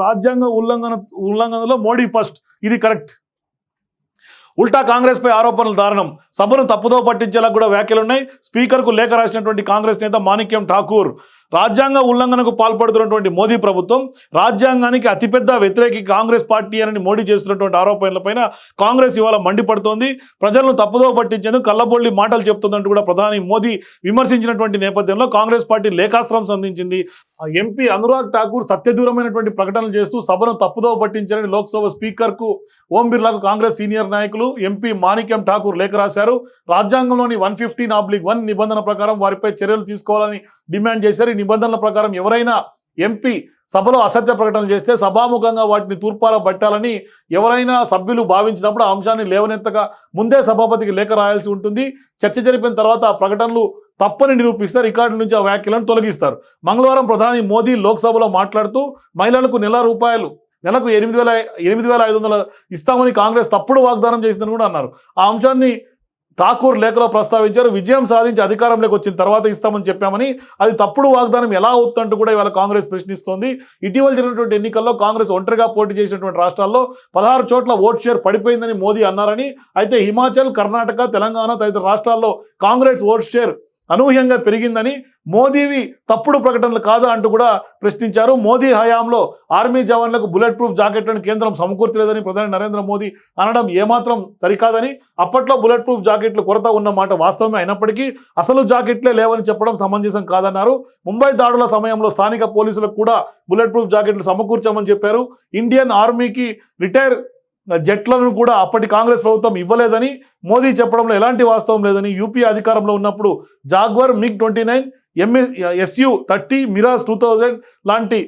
రాజ్యాంగ ఉల్లంఘన ఉల్లంఘనలో మోడీ ఫస్ట్. ఇది కరెక్ట్. ఉల్టా కాంగ్రెస్ పై ఆరోపణలు దారుణం. సభను తప్పుదో పట్టించేలా కూడా వ్యాఖ్యలున్నాయి. స్పీకర్కు లేఖ రాసినటువంటి కాంగ్రెస్ నేత మాణిక్యం ఠాకూర్. రాజ్యాంగ ఉల్లంఘనకు పాల్పడుతున్నటువంటి మోదీ ప్రభుత్వం రాజ్యాంగానికి అతిపెద్ద వ్యతిరేకి కాంగ్రెస్ పార్టీ అని మోడీ చేస్తున్నటువంటి ఆరోపణలపైన కాంగ్రెస్ ఇవాళ మండిపడుతోంది. ప్రజలను తప్పుదో పట్టించేందుకు కళ్ళబొల్లి మాటలు చెప్తుందంటూ కూడా ప్రధాని మోదీ విమర్శించినటువంటి నేపథ్యంలో కాంగ్రెస్ పార్టీ లేఖాస్త్రం సంధించింది. ఎంపీ అనురాగ్ ఠాకూర్ సత్యదూరమైనటువంటి ప్రకటనలు చేస్తూ సభను తప్పుదో పట్టించారని లోక్సభ స్పీకర్కు ఓం బిర్లాకు కాంగ్రెస్ సీనియర్ నాయకులు ఎంపీ మాణిక్యం ఠాకూర్ లేఖ రాశారు. రాజ్యాంగంలోని వన్ ఫిఫ్టీన్ ఆబ్లిక్ వన్ నిబంధన ప్రకారం వారిపై చర్యలు తీసుకోవాలని డిమాండ్ చేశారు. నిబంధనల ప్రకారం ఎవరైనా ఎంపీ సభలో అసత్య ప్రకటనలు చేస్తే సభాముఖంగా వాటిని తూర్పాల పట్టాలని ఎవరైనా సభ్యులు భావించినప్పుడు ఆ అంశాన్ని లేవనెత్తగా ముందే సభాపతికి లేఖ రాయాల్సి ఉంటుంది. చర్చ జరిపిన తర్వాత ఆ ప్రకటనలు తప్పని నిరూపిస్తే రికార్డు నుంచి ఆ వ్యాఖ్యలను తొలగిస్తారు. మంగళవారం ప్రధాని మోదీ లోక్సభలో మాట్లాడుతూ మహిళలకు నెల రూపాయలు నెలకు ఎనిమిది వేల ఎనిమిది వేల ఐదు వందల ఇస్తామని కాంగ్రెస్ తప్పుడు వాగ్దానం చేసిందని కూడా అన్నారు. ఆ అంశాన్ని ఠాకూర్ లేఖలో ప్రస్తావించారు విజయం సాధించి అధికారంలోకి వచ్చిన తర్వాత ఇస్తామని చెప్పామని. అది తప్పుడు వాగ్దానం ఎలా అవుతుందంటూ కూడా ఇవాళ కాంగ్రెస్ ప్రశ్నిస్తోంది. ఇటీవల జరిగినటువంటి ఎన్నికల్లో కాంగ్రెస్ ఒంటరిగా పోటీ చేసినటువంటి రాష్ట్రాల్లో పదహారు చోట్ల ఓట్ షేర్ పడిపోయిందని మోదీ అన్నారని. అయితే హిమాచల్ కర్ణాటక తెలంగాణ తదితర రాష్ట్రాల్లో కాంగ్రెస్ ఓట్ షేర్ అనూహ్యంగా పెరిగిందని మోదీవి తప్పుడు ప్రకటనలు కాదా అంటూ కూడా ప్రశ్నించారు. మోదీ హయాంలో ఆర్మీ జవాన్లకు బుల్లెట్ ప్రూఫ్ జాకెట్లను కేంద్రం సమకూర్చలేదని ప్రధాని నరేంద్ర మోదీ అనడం ఏమాత్రం సరికాదని అప్పట్లో బుల్లెట్ ప్రూఫ్ జాకెట్లు కొరత ఉన్న మాట వాస్తవమే అయినప్పటికీ అసలు జాకెట్లే లేవని చెప్పడం సమంజసం కాదన్నారు. ముంబై దాడుల సమయంలో స్థానిక పోలీసులకు కూడా బుల్లెట్ ప్రూఫ్ జాకెట్లు సమకూర్చామని చెప్పారు. ఇండియన్ ఆర్మీకి రిటైర్ జట్లను కూడా అప్పటి కాంగ్రెస్ ప్రభుత్వం ఇవ్వలేదని మోదీ చెప్పడంలో ఎలాంటి వాస్తవం లేదని యూపీ అధికారంలో ఉన్నప్పుడు Jaguar MiG twenty nine MS SU thirty Mirage two thousand లాంటి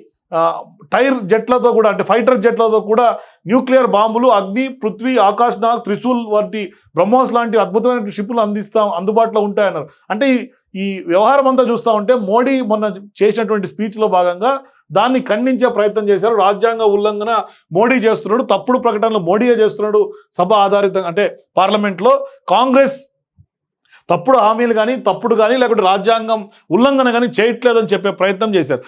టైర్ జెట్లతో కూడా అంటే ఫైటర్ జెట్లతో కూడా న్యూక్లియర్ బాంబులు అగ్ని పృథ్వీ ఆకాశ్ నాగ్ త్రిశూల్ వంటి బ్రహ్మోస్ లాంటి అద్భుతమైన షిప్పులు అందిస్తాం అందుబాటులో ఉంటాయన్నారు. అంటే ఈ- ఈ వ్యవహారం అంతా చూస్తూ ఉంటే మోడీ మొన్న చేసినటువంటి స్పీచ్లో భాగంగా దాన్ని ఖండించే ప్రయత్నం చేశారు. రాజ్యాంగ ఉల్లంఘన మోడీ చేస్తున్నాడు తప్పుడు ప్రకటనలు మోడీయే చేస్తున్నాడు సభ ఆధారితంగా అంటే పార్లమెంట్లో కాంగ్రెస్ తప్పుడు హామీలు కానీ తప్పుడు కానీ లేకుంటే రాజ్యాంగం ఉల్లంఘన కానీ చేయట్లేదని చెప్పే ప్రయత్నం చేశారు.